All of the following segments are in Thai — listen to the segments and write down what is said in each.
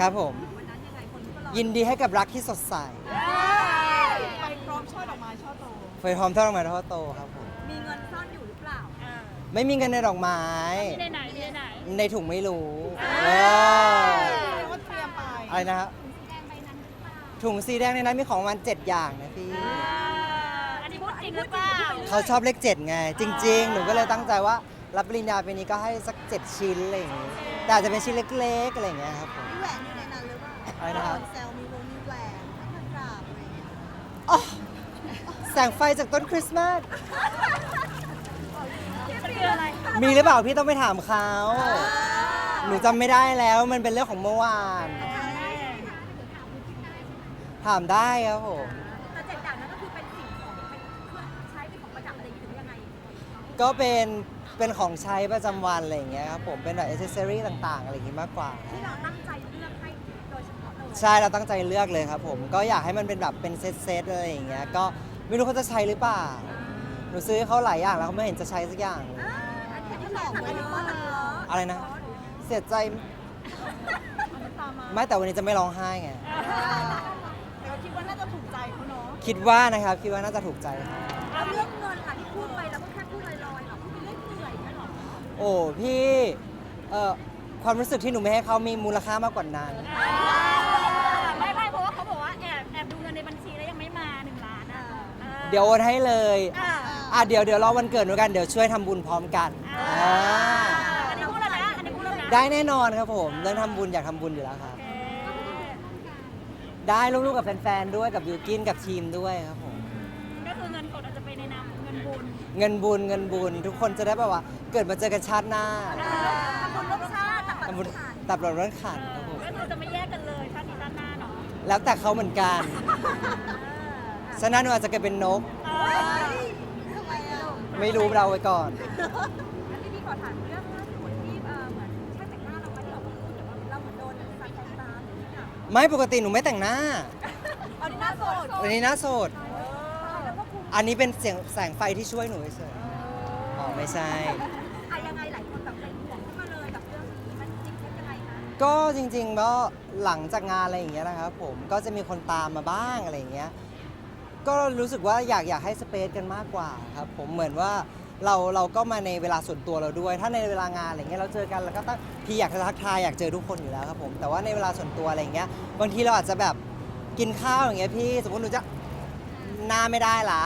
ครับผม วันนั้นยังไงคนก็รอยินดีให้กับรักที่สดใสไปพร้อมช่อดอกไม้ช่อโต เฟยพร้อมเท่าดอกไม้เท่าโตครับผม มีเงินซ่อนอยู่หรือเปล่าไม่มีเงินในดอกไม้ ในไหนในไหนในถุงไม่รู้เออว่าเตรียมไปอะไรนะครับถุงสีแดงในนั้นมีของประมันเจ็ดอย่างนะพี่ อันนี้พูดจริงหรือเปล่าเขาชอบเลขเจ็ดไง จริง ๆ หนูก็เลยตั้งใจว่า รับปริญญาปีนี้ก็ให้สักเจ็ดชิ้นอะไรอย่างงี้ แต่อาจจะเป็นชิ้นเล็กๆอะไรอย่างเงี้ยครับผม มีแหวนอยู่ในนั้นหรือเปล่าอะไรนะครับ แซวมีวงมีแหวนพันกราบอะไรอย่างเงี้ยอ๋อแสงไฟจากต้นคริสต์มาสมันคืออะไรมีหรือเปล่าพี่ต้องไปถามเขา หนูจำไม่ได้แล้วมันเป็นเรื่องของเมื่อวาน ถามได้ครับผม แต่เจ็ดอย่างนั้นก็คือเป็นสิ่งของเป็นเครื่องใช้เป็นของประดับอะไรอย่างเงี้ยหรือยังไงก็เป็น เป็นของใช้ประจำวันอะไรอย่างเงี้ยครับผมเป็นแบบอ c เซอรี่ต่างๆ อะไรอย่างงี้มากกว่า ที่เราตั้งใจเลือกให้โดยเฉพาะเลยใช่เราตั้งใจเลือกเลยครับผมก็อยากให้มันเป็นแบบเป็นเซตๆอะไรอย่างเงี้ยก็ไม่รู้เขาจะใช้หรือเปล่าหนูซื้อให้เขาหลายอย่างแล้วเขาไม่เห็นจะใช้สักอย่างเลยอ่าอันนี้ที่หลอกไว้หรือว่า อะไรนะ เสียใจตามมาไม่แต่วันนี้จะไม่ร้องไห้ไงเราคิดว่าน่าจะถูกใจเขาเนาะคิดว่านะครับคิดว่าน่าจะถูกใจเขาแล้วเรื่องเงินล่ะที่พูดไป โอ้พี่เอ่อความรู้สึกที่หนูไม่ให้เขามีมูลค่ามากกว่านั้น ไม่ไม่เพราะว่าเขาบอกว่าแอบแอบดูเงินในบัญชีแล้วยังไม่มาหนึ่งล้านอะออเดี๋ยวโอนให้เลย อ่าอะเดี๋ยวเดี๋ยวรอวันเกิดหนูกันเดี๋ยวช่วยทำบุญพร้อมกันอ่าอันนี้พูดแล้วนะอันนี้พูดแล้วนะได้แน่นอนครับผมเรื่องทำบุญอยากทำบุญอยู่แล้วครับโอเคได้ลูกๆกับแฟนๆด้วยกับยูกินกับทีมด้วยครับผมก็คือเงินสดอาจจะไปในนามเงินบุญ เงินบุญเงินบุญ ทุกคนจะได้แบบว่า เกิดมาเจอกันชาติหน้าทำบุญร่วมชาติตักบาตรทำบุญร่วมชาติตับเราเรื่องขันครับผมก็คือจะไม่แยกกันเลยชาตินี้ชาติหน้าเนาะแล้วแต่เขาเหมือนกันฉะนั้นหนูอาจจะเกิดเป็นนก เอเฮ้อยทำไมอะไม่รู้เราไว้ก่อน อันนี้พี่ขอถามเรื่องล่าสุดที่เอ่อเหมือนช่างแต่งหน้าเราไปที่ออกมาพูดเกี่ยวกับเราเหมือนโดนสัตว์ตามอย่างเงี้ยไม่ปกติหนูไม่แต่งหน้า เอาที่หน้าโสดวันนี้หน้าโสด เออแล้วก็คุม อันนี้เป็นเสียงแสงไฟที่ช่วยหนูเฉยๆอ๋อไม่ใช่ อะยังไงหลายคนแบบเป็นห่วงขึ้นมาเลยกับเรื่องนี้มันจริงเป็นยังไงคะก็จริงๆก็หลังจากงานอะไรอย่างเงี้ยนะครับผมก็จะมีคนตามมาบ้างอะไรอย่างเงี้ยก็รู้สึกว่าอยากอยากให้สเปซกันมากกว่าครับผมเหมือนว่าเราเราก็มาในเวลาส่วนตัวเราด้วย ถ้าในเวลางานอะไรเงี้ยเราเจอกันแล้วก็ต้องพี่อยากจะทักทายอยากเจอทุกคนอยู่แล้วครับผมแต่ว่าในเวลาส่วนตัวอะไรเงี้ยบางทีเราอาจจะแบบกินข้าวอย่างเงี้ยพี่สมมติหนูจะ หน้าไม่ได้ละ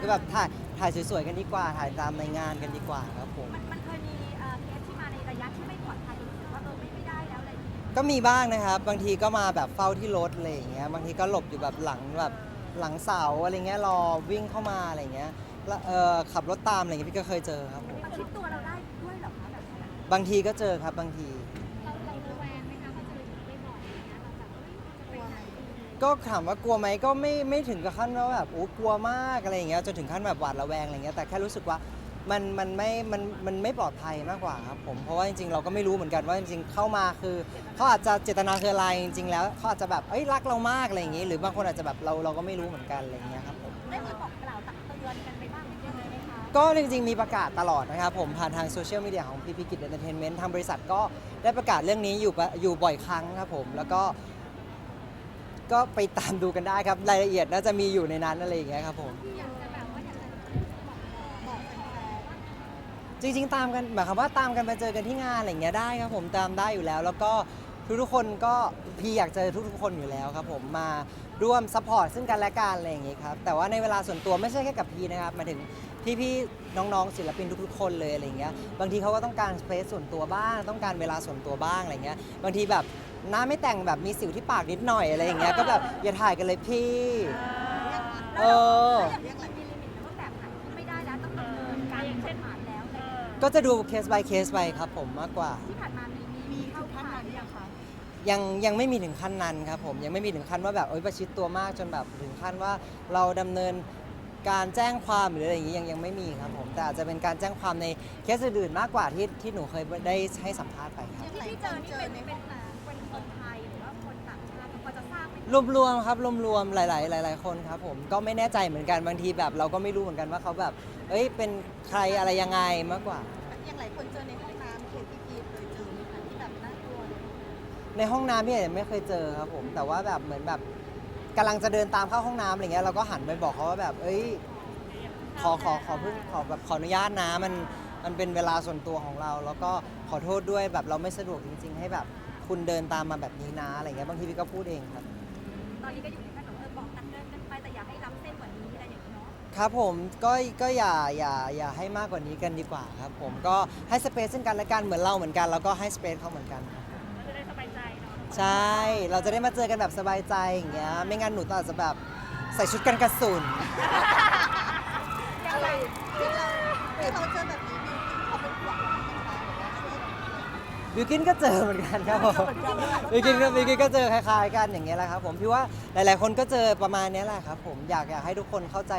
ก็แบบถ่ายถ่ายสวยๆกันดีกว่า ถ่ายตามในงานกันดีกว่าครับผม มันมันเคยมีเอ่อเคสที่มาในระยะที่ไม่ปลอดภัยรู้สึกว่าเออไม่ไม่ได้แล้วอะไรอย่างเงี้ยก็มีบ้างนะครับ บางทีก็มาแบบเฝ้าที่รถอะไรอย่างเงี้ย บางทีก็หลบอยู่แบบหลังแบบหลังเสาอะไรเงี้ยรอวิ่งเข้ามาอะไรเงี้ยแล้วเออขับรถตามอะไรเงี้ยพี่ก็เคยเจอครับผมประชิดตัวเราได้ด้วยเหรอคะแบบนั้นบางทีก็เจอครับบางที ก็ถามว่ากลัวไหมก็ไม่ไม่ถึงกับขั้นว่าแบบโอ้กลัวมากอะไรอย่างเงี้ยจนถึงขั้นแบบหวาดระแวงอะไรเงี้ยแต่แค่รู้สึกว่ามันมันไม่มันมันไม่ปลอดภัยมากกว่าครับผมเพราะว่าจริงๆ เราก็ไม่รู้เหมือนกันว่าจริงๆเข้ามาคือเขาอาจจะเจตนาคืออะไรจริงๆ แล้วเขาอาจจะแบบเอ้ยรักเรามากอะไรอย่างงี้ หรือบางคนอาจจะแบบเราเราก็ไม่รู้เหมือนกันอะไรอย่างเงี้ยครับผมได้มีบอกกล่าวตักเตือนกันไปบ้างยังไงไหมคะก็จริงๆมีประกาศตลอดนะครับผมผ่านทางโซเชียลมีเดียของพีพีกิจเอนเตอร์เทนเมนต์ทางบริษัทก็ได้ประกาศเรื่องนี้อยู่ปะอยู่บ่อยครั้งครับผมแล้วก็ ก็ไปตามดูกันได้ครับ รายละเอียดน่าจะมีอยู่ในนั้นอะไรอย่างเงี้ยครับผม อยากจะแบบว่าอยากจะบอกแฟนจริงๆตามกันหมายความว่าตามกันไปเจอกันที่งานอะไรอย่างเงี้ยได้ครับผมตามได้อยู่แล้ว แล้วก็ ทุกๆคนก็พี่อยากเจอทุกๆคนอยู่แล้วครับผมมาร่วมซัพพอร์ตซึ่งกันและกันอะไรอย่างเงี้ยครับแต่ว่าในเวลาส่วนตัวไม่ใช่แค่กับพี่นะครับหมายถึงพี่ๆน้องๆศิลปินทุกๆ คนเลยอะไรอย่างเงี้ยบางทีเขาก็ต้องการสเปซส่วนตัวบ้างต้องการเวลาส่วนตัวบ้างอะไรเงี้ยบางทีแบบหน้าไม่แต่งแบบมีสิวที่ปากนิดหน่อยอะไรอย่างเงี้ยก็แบบอย่าถ่ายกันเลยพี่ๆเออแล้วอย่างนี้มีลิมิตนะว่าแบบไหนที่ไม่ได้แล้วต้องดำเนินการอย่างเช่นผ่านแล้วอะไรอย่างเงี้ยก็จะดูเคส by เคสไปครับผมมากกว่า ที่ผ่านมามีมีเข้าขั้นนั้นยังคะยังยังไม่มีถึงขั้นนั้นครับผมยังไม่มีถึงขั้นว่าแบบเอ้ยประชิดตัวมากจนแบบถึงขั้นว่าเราดำเนินการแจ้งความหรืออะไรอย่างนี้ยังยังไม่มีครับผมแต่อาจจะเป็นการแจ้งความในเคสอื่นๆมากกว่าที่ที่หนูเคยได้ให้สัมภาษณ์ไปครับ ที่พี่เจอนี่เป็นเป็นเป็นคนไทยหรือว่าคนต่างชาติพอจะทราบไหมรวมๆครับรวมๆหลายๆหลาย ๆคนครับผมก็ไม่แน่ใจเหมือนกันบางทีแบบ เราก็ไม่รู้เหมือนกันว่าเขาแบบ เอ้ยเป็นใครอะไรยังไงมากกว่า อย่างหลายคนเจอในห้อง ในห้องน้ำพี่อาจจะไม่เคยเจอครับผม แต่ว่าแบบเหมือนแบบกำลังจะเดินตามเข้าห้องน้ำอะไรเงี้ยเราก็หันไปบอกเขาว่าแบบ เอ้ย ขอขอขอเพิ่งขอแบบขออนุญาตนะมันมันเป็นเวลาส่วนตัวของเรา แล้วก็ขอโทษด้วยแบบเราไม่สะดวกจริง ๆ ให้แบบคุณเดินตามมาแบบนี้นะอะไรเงี้ยบางทีพี่ก็พูดเองครับ ตอนนี้ก็อยู่ในขั้นแบบเออบอกกันเดินกันไปแต่อย่าให้ล้ำเส้นกว่านี้อะไรอย่างนี้เนาะครับผมก็ก็อย่าอย่าอย่าให้มากกว่านี้กันดีกว่าครับผมก็ให้สเปซซึ่งกันและกันเหมือนเราเหมือนกัน แล้วก็ให้สเปซเขาเหมือนกันครับ เราจะได้สบาย ใจเนาะใช่ เราจะได้มาเจอกันแบบสบายใจอย่างเงี้ย ไม่งั้นหนูต้องอาจจะแบบใส่ชุดกันกระสุนยังไงที่เราที่เขาเจอแบบนี้เขาเป็นห่วงเราไหมคะบิวกินก็เจอเหมือนกันครับผมบิวกินก็บิวกินก็เจอคล้ายๆกันอย่างเงี้ยแหละครับผมพี่ว่าหลายๆคนก็เจอประมาณเนี้ยแหละครับผมอยากอยากให้ทุกคนเข้าใจ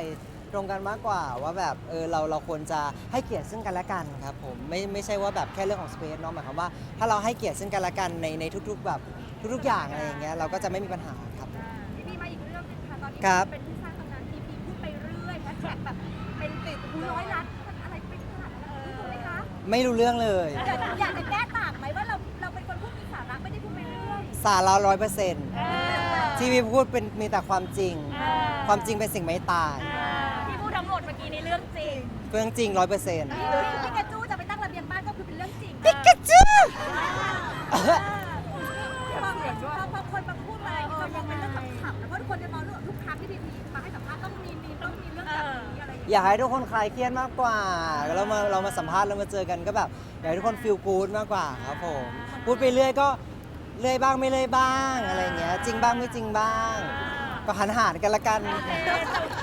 ตรงกันมากกว่าว่าแบบเออเราเราควรจะให้เกียรติซึ่งกันและกันครับผมไม่ไม่ใช่ว่าแบบแค่เรื่องของสเปซเนาะหมายความว่าถ้าเราให้เกียรติซึ่งกันและกันในในทุก ๆ แบบ ทุกๆอย่างอะไรอย่างเงี้ยเราก็จะไม่มีปัญหาครับ พี่พีมาอีกเรื่องหนึงค่ะตอนนี้ครับ เป็นที่สร้างตำนานพีพีพูดไปเรื่อยแฮชแท็กแบบเป็นติดหูร้อยล้านมันอะไรเป็นขนาดนั้นรู้ตัวไหมคะไม่รู้เรื่องเลย อยากอยากจะแก้ต่างไหมว่าเราเราเป็นคนพูดมีสาระไม่ได้พูดไปเรื่อยสาระร้อยเปอร์เซ็นต์ที่พี่พูดเป็นมีแต่ความจริง ความจริงเป็นสิ่งไม่ตายที่พูดทั้งหมดเมื่อกี้ในเรื่องจริงเรื่องจริงร้อยเปอร์เซ็นต์พี่ปิกาจูจะไปตั้งระเบียงบ้านก็คือเป็นเรื่องจริงปิกาจู พอพอคนมาพูดอะไรนี่ก็มองเป็นเรื่องขำๆนะเพราะทุกคนจะมองเรื่องทุกครั้งที่พีพีมาให้สัมภาษณ์ต้องมีมีต้องมีเรื่องแบบนี้อะไรอย่างอเงี้ยยากให้ทุกคนคลายเครียดมากกว่าเรามาเรามาสัมภาษณ์เรามาเจอกันก็แบบอยากให้ทุกคนฟีลกู๊ดมากกว่าครับผมพูดไปเรื่อยก็เรื่อยบ้างไม่เรื่อยบ้างอะไรอย่างเงี้ยจริงบ้างไม่จริงบ้าง ก็หันหารกันละกันแต่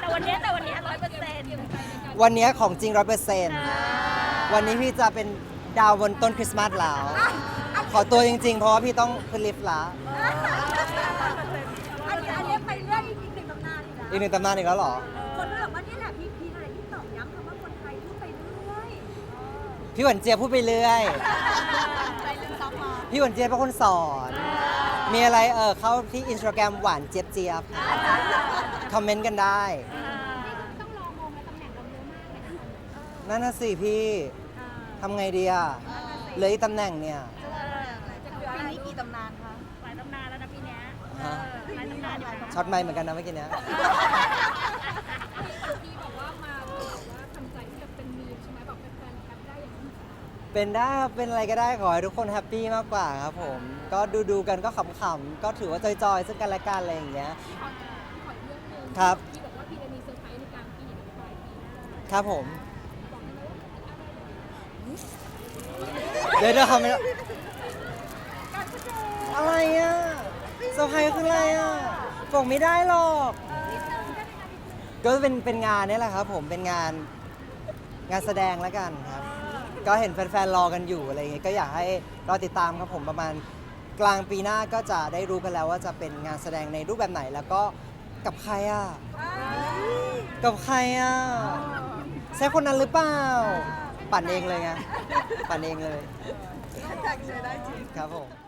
แต่วันเนี้ยแต่วันเนี้ร้อยเปอร์เซ็นต์วันเนี้ยของจริงร้อยเปอร์เซ็นต์วันนี้พี่จะเป็นดาวบนต้นคริสต์มาสแล้ว ขอตัวจริงๆ เพราะว่าพี่ต้องขึ้นลิฟต์แล้วอันนี้อันนี้ไปเรื่องอีกหนึ่งตำนานอีกนะอีกหนึ่งตำนานอีกแล้วเหรอ คนก็บอกว่านี่แหละพีพีอะไรที่ตอกย้ำคำว่าคนไทยพูดไปเรื่อยพี่หวันเจี๊ยบพูดไปเรื่อยใจลืมซ้ำมาพี่หวันเจี๊ยบเป็นคนสอน มีอะไรเออเข้าที่อินสตาแกรมหวานเจี๊ยบเจี๊ยบคอมเมนต์กันได้ ต้องรอมองและตำแหน่งเราเยอะมากเลยนะนั่นน่ะสิพี่ทำไงดีอะเหลยตำแหน่งเนี่ยปีนี้กี่ตำนานคะ หลายตำนานแล้วนะพี่เนี้ย ฮะหลายตำนานอยู่นะช็อตไม่เหมือนกันนะเมื่อกี้เนี้ยพี่บอกว่ามาบอกว่าทำใจที่จะเป็นมีมใช่ไหมบอกแฟนๆแคปได้อย่างนี้เป็นได้ครับเป็นอะไรก็ได้ขอให้ทุกคนแฮปปี้มากกว่าครับผม ก็ดูดูๆกันก็ขำๆก็ถือว่าจอยๆซึ่งกันและกันอะไรอย่างเงี้ยพี่ขอพี่ขออีกเรื่องหนึงครับพี่บอกว่าพี่จะมีเซอร์ไพรส์ในกลางปีหรือปลายปีหน้าครับผม บอกได้ไหมว่าอะไรเดี๋ยวเดี๋ยวทำไม่ได้อะไรอะ เซอร์ไพรส์คืออะไรอะบอกไม่ได้หรอก ก็เป็นเป็นงานนี่แหละครับ ผมเป็นงานงานแสดงแล้วกันครับ ก็เห็นแฟนๆรอกันอยู่อะไรอย่างเงี้ยก็อยากให้รอติดตามครับผมประมาณกลางปีหน้าก็จะได้รู้กันแล้วว่าจะเป็นงานแสดงในรูปแบบไหนแล้วก็กับใครอะกับใครอะใช่คนนั้นหรือเปล่า ปั่นเองเลยไงปั่นเองเลยจากเจอได้จริงครับผม